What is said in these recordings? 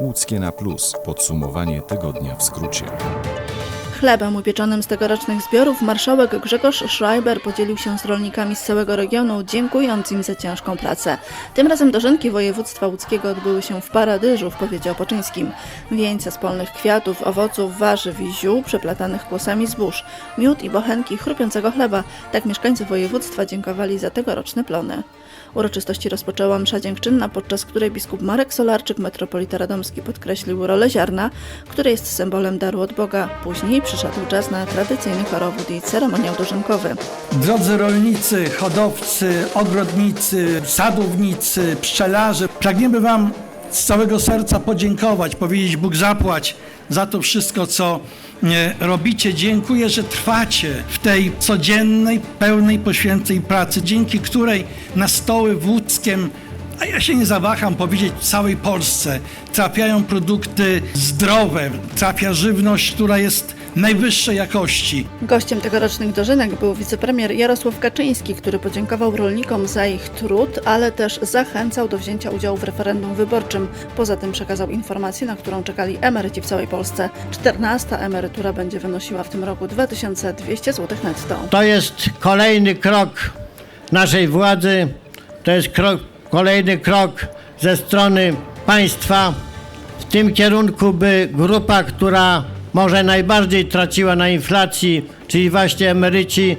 Łódzkie na plus. Podsumowanie tygodnia w skrócie. Chlebem upieczonym z tegorocznych zbiorów marszałek Grzegorz Schreiber podzielił się z rolnikami z całego regionu, dziękując im za ciężką pracę. Tym razem dożynki województwa łódzkiego odbyły się w Paradyżu w powiecie opoczyńskim. Wieńce z polnych kwiatów, owoców, warzyw i ziół przeplatanych kłosami zbóż, miód i bochenki chrupiącego chleba. Tak mieszkańcy województwa dziękowali za tegoroczne plony. Uroczystości rozpoczęła msza dziękczynna, podczas której biskup Marek Solarczyk, metropolita radomski, podkreślił rolę ziarna, które jest symbolem daru od Boga. Później przyszedł czas na tradycyjny chorowód i ceremoniał dożynkowy. Drodzy rolnicy, hodowcy, ogrodnicy, sadownicy, pszczelarze, pragniemy Wam z całego serca podziękować, powiedzieć Bóg zapłać za to wszystko, co e, robicie. Dziękuję, że trwacie w tej codziennej, pełnej poświęceń pracy, dzięki której na stoły w Łódzkiem a ja się nie zawaham powiedzieć w całej Polsce trafiają produkty zdrowe, trafia żywność, która jest najwyższej jakości. Gościem tegorocznych dożynek był wicepremier Jarosław Kaczyński, który podziękował rolnikom za ich trud, ale też zachęcał do wzięcia udziału w referendum wyborczym. Poza tym przekazał informację, na którą czekali emeryci w całej Polsce. 14 emerytura będzie wynosiła w tym roku 2200 zł netto. To jest kolejny krok naszej władzy, to jest krok, kolejny krok ze strony państwa w tym kierunku, by grupa, która może najbardziej traciła na inflacji, czyli właśnie emeryci,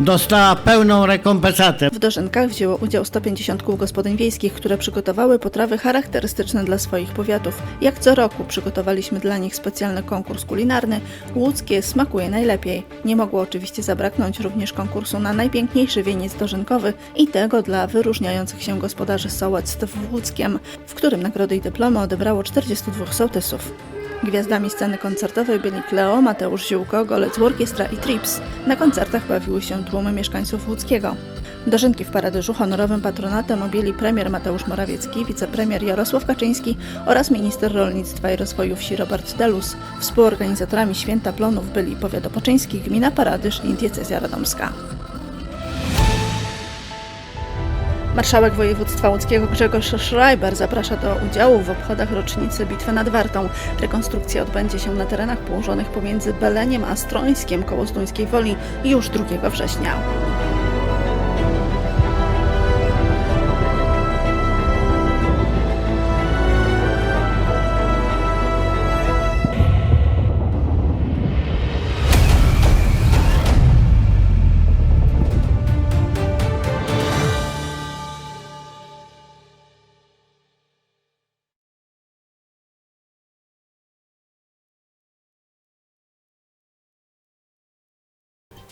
dostała pełną rekompensatę. W dożynkach wzięło udział 150 kół gospodyń wiejskich, które przygotowały potrawy charakterystyczne dla swoich powiatów. Jak co roku przygotowaliśmy dla nich specjalny konkurs kulinarny Łódzkie smakuje najlepiej. Nie mogło oczywiście zabraknąć również konkursu na najpiękniejszy wieniec dożynkowy i tego dla wyróżniających się gospodarzy sołectw w Łódzkiem, w którym nagrody i dyplomy odebrało 42 sołtysów. Gwiazdami sceny koncertowej byli Kleo, Mateusz Ziółko, Golec Orkiestra i Trips. Na koncertach bawiły się tłumy mieszkańców Łódzkiego. Dożynki w Paradyżu honorowym patronatem objęli premier Mateusz Morawiecki, wicepremier Jarosław Kaczyński oraz minister rolnictwa i rozwoju wsi Robert Delus. Współorganizatorami Święta Plonów byli powiat opoczyński, gmina Paradyż i diecezja radomska. Marszałek województwa łódzkiego Grzegorz Schreiber zaprasza do udziału w obchodach rocznicy Bitwy nad Wartą. Rekonstrukcja odbędzie się na terenach położonych pomiędzy Beleniem a Strońskiem koło Zduńskiej Woli już 2 września.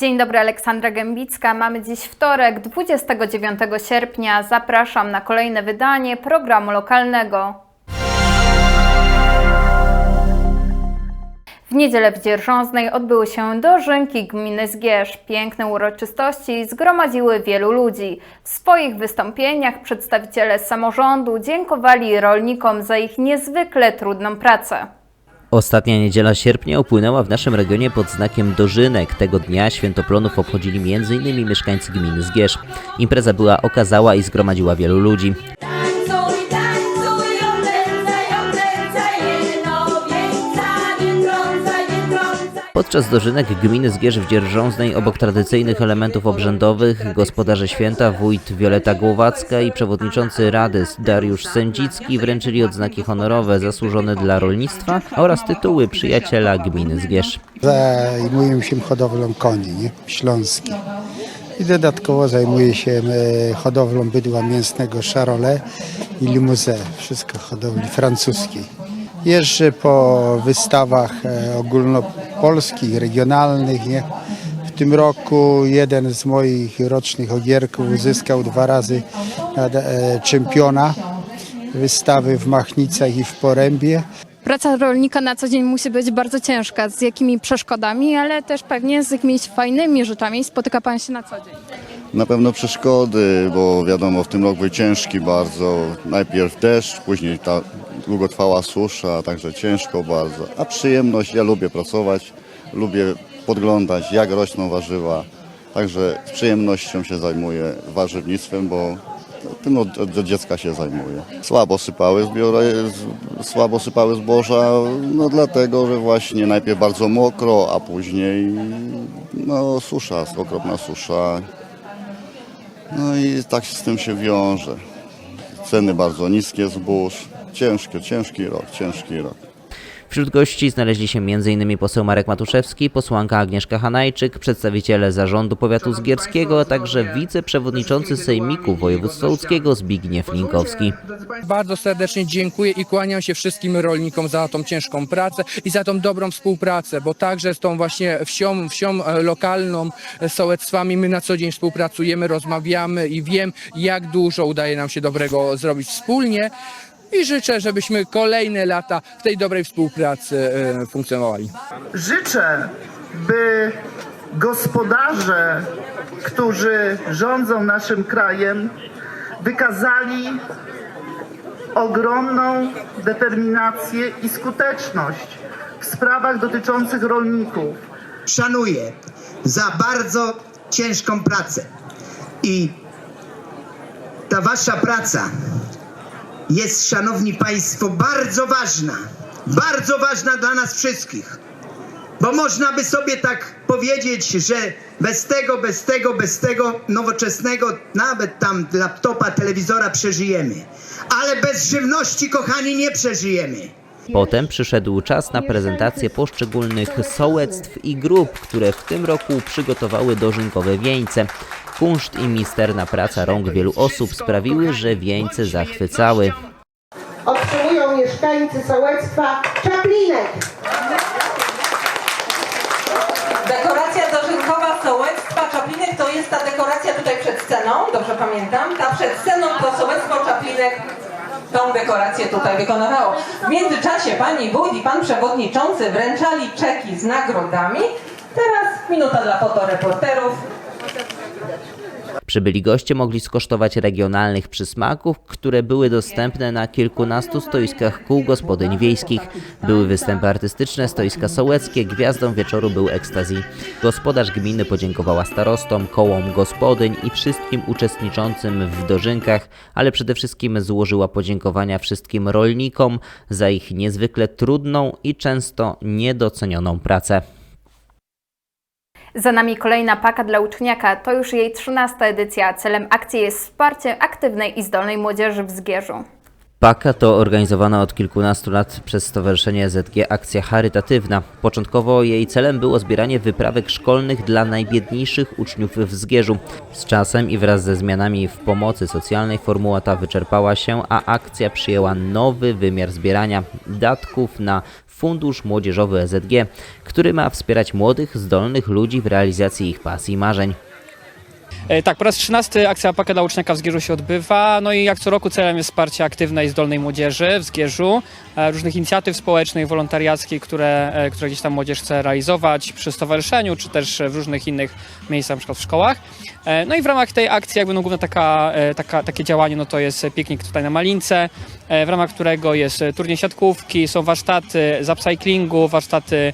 Dzień dobry, Aleksandra Gębicka. Mamy dziś wtorek, 29 sierpnia. Zapraszam na kolejne wydanie programu lokalnego. W niedzielę w Dzierżąznej odbyły się dożynki gminy Zgierz. Piękne uroczystości zgromadziły wielu ludzi. W swoich wystąpieniach przedstawiciele samorządu dziękowali rolnikom za ich niezwykle trudną pracę. Ostatnia niedziela sierpnia upłynęła w naszym regionie pod znakiem dożynek. Tego dnia świętoplonów obchodzili m.in. mieszkańcy gminy Zgierz. Impreza była okazała i zgromadziła wielu ludzi. Podczas dożynek gminy Zgierz w Dzierżąznej obok tradycyjnych elementów obrzędowych gospodarze święta wójt Wioleta Głowacka i przewodniczący Rady Dariusz Sędzicki wręczyli odznaki honorowe zasłużone dla rolnictwa oraz tytuły przyjaciela gminy Zgierz. Zajmuję się hodowlą koni nie? śląskich. I dodatkowo zajmuję się e, hodowlą bydła mięsnego Charolais i Limousin, wszystko hodowli francuskiej. Jeżdżę po wystawach e, ogólnopolskich ogólnopolskich, regionalnych. Nie? W tym roku jeden z moich rocznych ogierków uzyskał dwa razy e, czempiona wystawy w Machnicach i w Porębie. Praca rolnika na co dzień musi być bardzo ciężka, z jakimi przeszkodami, ale też pewnie z jakimiś fajnymi rzeczami spotyka Pan się na co dzień. Na pewno przeszkody, bo wiadomo, w tym roku był ciężki bardzo. Najpierw deszcz, później ta długotrwała susza, także ciężko bardzo. A przyjemność, ja lubię pracować, lubię podglądać, jak rosną warzywa. Także z przyjemnością się zajmuję warzywnictwem, bo tym od, dziecka się zajmuję. Słabo sypały słabo sypały zboża, no dlatego, że właśnie najpierw bardzo mokro, a później no susza, okropna susza. No i tak z tym się wiąże. Ceny bardzo niskie zbóż. Ciężki, ciężki rok, ciężki rok. Wśród gości znaleźli się m.in. poseł Marek Matuszewski, posłanka Agnieszka Hanajczyk, przedstawiciele zarządu powiatu zgierskiego, a także wiceprzewodniczący Sejmiku Województwa Łódzkiego Zbigniew Linkowski. Bardzo serdecznie dziękuję i kłaniam się wszystkim rolnikom za tą ciężką pracę i za tą dobrą współpracę, bo także z tą właśnie wsią, wsią e, lokalną, e, sołectwami my na co dzień współpracujemy, rozmawiamy i wiem, jak dużo udaje nam się dobrego zrobić wspólnie. I życzę, żebyśmy kolejne lata w tej dobrej współpracy e, funkcjonowali. Życzę, by gospodarze, którzy rządzą naszym krajem, wykazali ogromną determinację i skuteczność w sprawach dotyczących rolników. szanuję za bardzo ciężką pracę. I ta wasza praca jest, szanowni państwo, bardzo ważna. Bardzo ważna dla nas wszystkich. Bo można by sobie tak powiedzieć, że bez tego, bez tego, bez tego nowoczesnego, nawet tam laptopa, telewizora przeżyjemy. Ale bez żywności, kochani, nie przeżyjemy. Potem przyszedł czas na prezentację poszczególnych sołectw i grup, które w tym roku przygotowały dożynkowe wieńce. Kunszt i misterna praca rąk wielu osób sprawiły, że wieńce zachwycały. Otrzymują mieszkańcy sołectwa Czaplinek. Dekoracja dożynkowa sołectwa Czaplinek to jest ta dekoracja tutaj przed sceną, dobrze pamiętam. Ta przed sceną to sołectwo Czaplinek tą dekorację tutaj wykonywało. W międzyczasie pani wójt i pan przewodniczący wręczali czeki z nagrodami. Teraz minuta dla fotoreporterów. Przybyli goście mogli skosztować regionalnych przysmaków, które były dostępne na kilkunastu stoiskach kół gospodyń wiejskich. Były występy artystyczne, stoiska sołeckie, gwiazdą wieczoru był ekstazji. Gospodarz gminy podziękowała starostom, kołom gospodyń i wszystkim uczestniczącym w dożynkach, ale przede wszystkim złożyła podziękowania wszystkim rolnikom za ich niezwykle trudną i często niedocenioną pracę. Za nami kolejna paka dla uczniaka. To już jej 13 edycja. Celem akcji jest wsparcie aktywnej i zdolnej młodzieży w Zgierzu. PAKA to organizowana od kilkunastu lat przez Stowarzyszenie ZG akcja charytatywna. Początkowo jej celem było zbieranie wyprawek szkolnych dla najbiedniejszych uczniów w Zgierzu. Z czasem i wraz ze zmianami w pomocy socjalnej formuła ta wyczerpała się, a akcja przyjęła nowy wymiar zbierania datków na Fundusz Młodzieżowy EZG, który ma wspierać młodych, zdolnych ludzi w realizacji ich pasji i marzeń. E, Tak, po raz 13 akcja Pakę dla Uczniaka w Zgierzu się odbywa. No i jak co roku celem jest wsparcie aktywnej i zdolnej młodzieży w Zgierzu, e, różnych inicjatyw społecznych, wolontariackich, które, e, które gdzieś tam młodzież chce realizować przy stowarzyszeniu, czy też w różnych innych miejscach, na przykład w szkołach. No i w ramach tej akcji jakby no główne taka, taka, takie działanie no to jest piknik tutaj na Malince, w ramach którego jest turniej siatkówki, są warsztaty z upcyclingu, warsztaty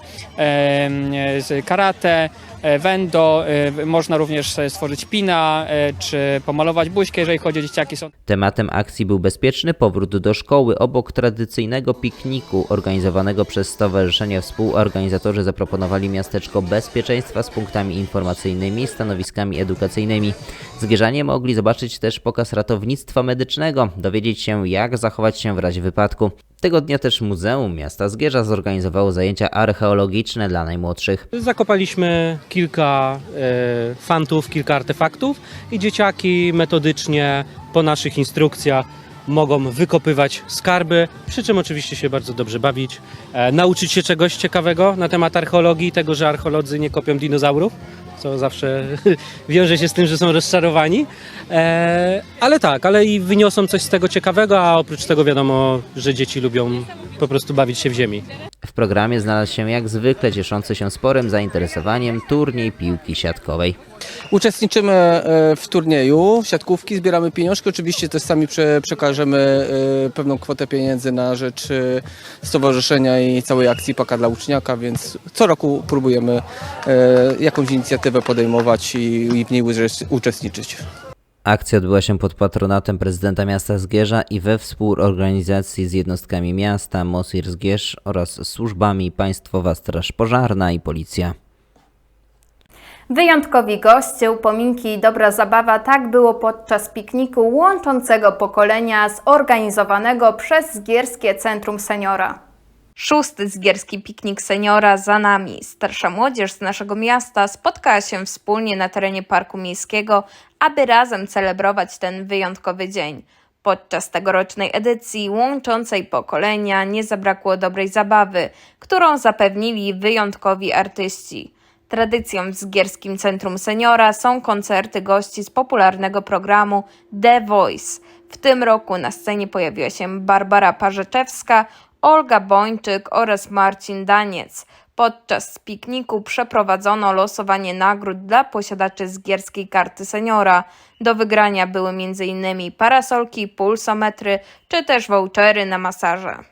z karate, wendo, e, można również e, stworzyć pina, e, czy pomalować buźkę, jeżeli chodzi o dzieciaki. Tematem akcji był bezpieczny powrót do szkoły. Obok tradycyjnego pikniku organizowanego przez Stowarzyszenie współorganizatorzy zaproponowali miasteczko bezpieczeństwa z punktami informacyjnymi, stanowiskami edukacyjnymi. Zgierzanie mogli zobaczyć też pokaz ratownictwa medycznego, dowiedzieć się jak zachować się w razie wypadku. Tego dnia też Muzeum Miasta Zgierza zorganizowało zajęcia archeologiczne dla najmłodszych. Zakopaliśmy kilka e, fantów, kilka artefaktów i dzieciaki metodycznie po naszych instrukcjach mogą wykopywać skarby, przy czym oczywiście się bardzo dobrze bawić, e, nauczyć się czegoś ciekawego na temat archeologii, tego, że archeolodzy nie kopią dinozaurów, co zawsze wiąże się z tym, że są rozczarowani. E, ale tak, ale i wyniosą coś z tego ciekawego, a oprócz tego wiadomo, że dzieci lubią po prostu bawić się w ziemi. W programie znalazł się jak zwykle cieszący się sporym zainteresowaniem turniej piłki siatkowej. Uczestniczymy e, w turnieju siatkówki, zbieramy pieniążki. Oczywiście też sami prze, przekażemy e, pewną kwotę pieniędzy na rzecz e, stowarzyszenia i całej akcji Paka dla Uczniaka, więc co roku próbujemy jakąś inicjatywę podejmować i, w niej uczes- uczestniczyć. Akcja odbyła się pod patronatem prezydenta miasta Zgierza i we współorganizacji z jednostkami miasta, MOSIR Zgierz oraz służbami Państwowa Straż Pożarna i Policja. Wyjątkowi goście, upominki i dobra zabawa tak było podczas pikniku łączącego pokolenia zorganizowanego przez Zgierskie Centrum Seniora. Szósty Zgierski Piknik Seniora za nami. Starsza młodzież z naszego miasta spotkała się wspólnie na terenie Parku Miejskiego, aby razem celebrować ten wyjątkowy dzień. Podczas tegorocznej edycji łączącej pokolenia nie zabrakło dobrej zabawy, którą zapewnili wyjątkowi artyści. Tradycją w Zgierskim Centrum Seniora są koncerty gości z popularnego programu The Voice. W tym roku na scenie pojawiła się Barbara Parzeczewska, Olga Bończyk oraz Marcin Daniec. Podczas pikniku przeprowadzono losowanie nagród dla posiadaczy zgierskiej karty seniora. Do wygrania były m.in. parasolki, pulsometry czy też vouchery na masaże.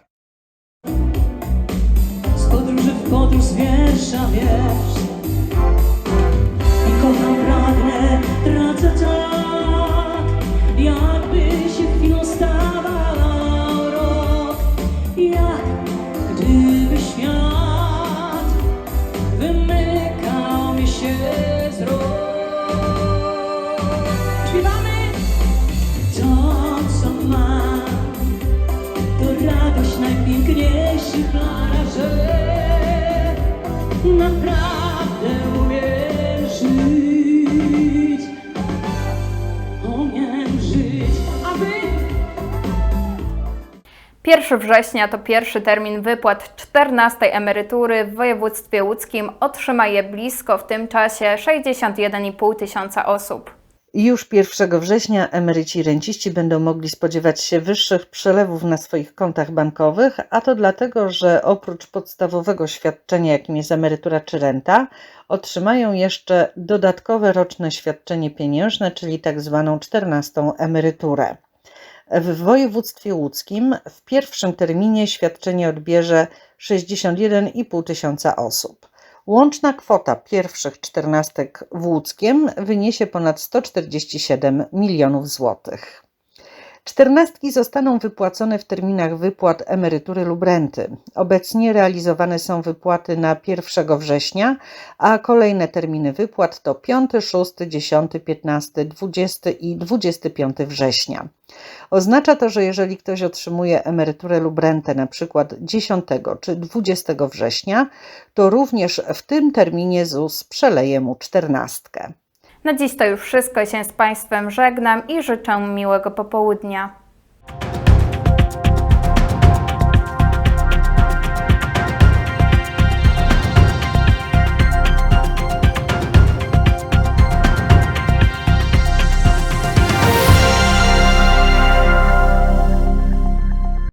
Lararzy. Naprawdę umiem żyć, umiem żyć, a wy 1 września to pierwszy termin wypłat 14 emerytury w województwie łódzkim. Otrzyma je blisko w tym czasie 61,5 tysiąca osób. Już 1 września emeryci i renciści będą mogli spodziewać się wyższych przelewów na swoich kontach bankowych, a to dlatego, że oprócz podstawowego świadczenia, jakim jest emerytura czy renta, otrzymają jeszcze dodatkowe roczne świadczenie pieniężne, czyli tak zwaną 14 emeryturę. W województwie łódzkim w pierwszym terminie świadczenie odbierze 61,5 tysiąca osób. Łączna kwota pierwszych czternastek w Łódzkiem wyniesie ponad 147 milionów złotych. Czternastki zostaną wypłacone w terminach wypłat emerytury lub renty. Obecnie realizowane są wypłaty na 1 września, a kolejne terminy wypłat to 5, 6, 10, 15, 20 i 25 września. Oznacza to, że jeżeli ktoś otrzymuje emeryturę lub rentę na przykład 10 czy 20 września, to również w tym terminie ZUS przeleje mu czternastkę. Na dziś to już wszystko. Się z Państwem żegnam i życzę miłego popołudnia.